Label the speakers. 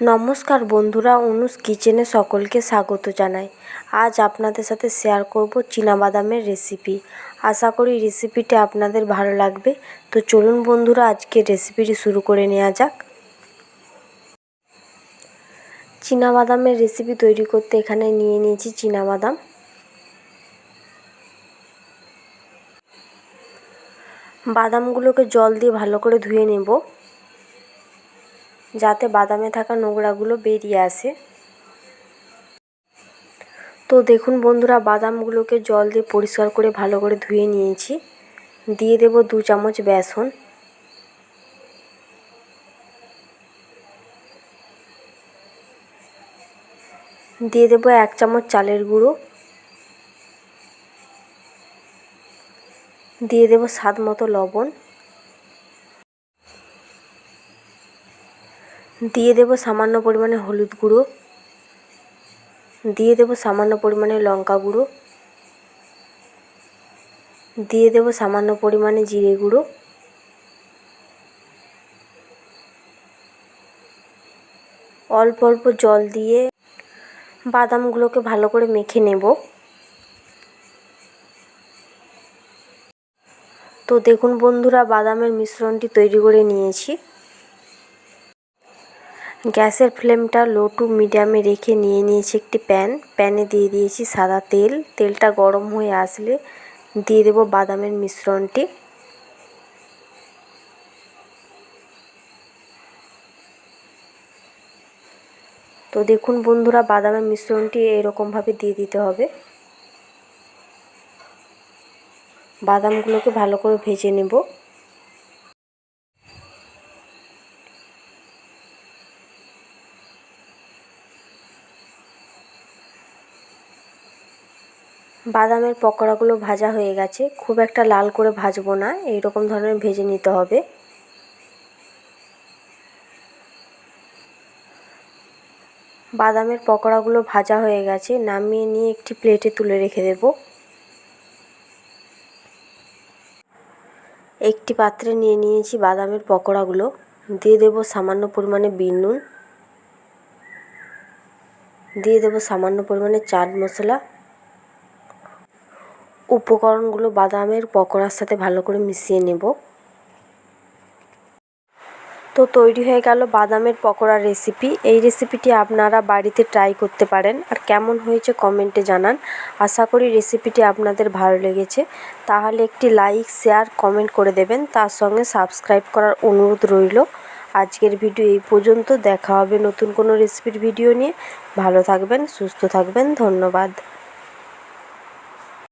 Speaker 1: নমস্কার বন্ধুরা, অনুস কিচেনে সকলকে স্বাগত জানাই। আজ আপনাদের সাথে শেয়ার করব বাদামের রেসিপি আশা করি রেসিপিটি আপনাদের ভালো লাগবে। তো চলুন বন্ধুরা আজকে রেসিপিটি শুরু করে নেওয়া যাক। বাদামের রেসিপি তৈরি করতে এখানে নিয়ে নিয়েছি বাদাম বাদামগুলোকে জল দিয়ে ভালো করে ধুয়ে নেব। যাতে বাদামে থাকা নোংরাগুলো বেরিয়ে আসে। তো দেখুন বন্ধুরা, বাদামগুলোকে জল দিয়ে পরিষ্কার করে ভালো করে ধুয়ে নিয়েছি। দিয়ে দেব দু চামচ বেসন। দিয়ে দেবো এক চামচ চালের গুঁড়ো। দিয়ে দেবো স্বাদ মতো লবণ। দিয়ে দেবো সামান্য পরিমাণে হলুদ গুঁড়ো। দিয়ে দেবো সামান্য পরিমাণে লঙ্কা গুঁড়ো। দিয়ে দেবো সামান্য পরিমাণে জিরে গুঁড়ো। অল্প অল্প জল দিয়ে বাদামগুলোকে ভালো করে মেখে নেব। তো দেখুন বন্ধুরা, বাদামের মিশ্রণটি তৈরি করে নিয়েছি। গ্যাসের ফ্লেমটা লো টু মিডিয়ামে রেখে নিয়ে নিয়েছি একটি প্যান। প্যানে দিয়ে দিয়েছি সাদা তেল। তেলটা গরম হয়ে আসলে দিয়ে দেব বাদামের মিশ্রণটি। তো দেখুন বন্ধুরা, বাদামের মিশ্রণটি এরকমভাবে দিয়ে দিতে হবে। বাদামগুলোকে ভালো করে ভেজে নেব। বাদামের পকোড়াগুলো ভাজা হয়ে গেছে। খুব একটা লাল করে ভাজবো না এই রকম ধরনের ভেজে নিতে হবে। বাদামের পকোড়াগুলো ভাজা হয়ে গেছে, নামিয়ে নিয়ে একটি প্লেটে তুলে রেখে দেব। একটি পাত্রে নিয়ে নিয়েছি বাদামের পকোড়াগুলো। দিয়ে দেব সামান্য পরিমাণে বিন নুন। দিয়ে দেব সামান্য পরিমাণে চাট মশলা। উপকরণগুলো বাদামের পকোড়ার সাথে ভালো করে মিশিয়ে নেব। তো তৈরি হয়ে গেল বাদামের পকোড়ার রেসিপি এই রেসিপিটি আপনারা বাড়িতে ট্রাই করতে পারেন। আর কেমন হয়েছে কমেন্টে জানান। আশা করি রেসিপিটি আপনাদের ভালো লেগেছে। তাহলে একটি লাইক শেয়ার কমেন্ট করে দেবেন। তার সঙ্গে সাবস্ক্রাইব করার অনুরোধ রইল। আজকের ভিডিও এই পর্যন্ত। দেখা হবে নতুন কোনো রেসিপির ভিডিও নিয়ে। ভালো থাকবেন, সুস্থ থাকবেন। ধন্যবাদ।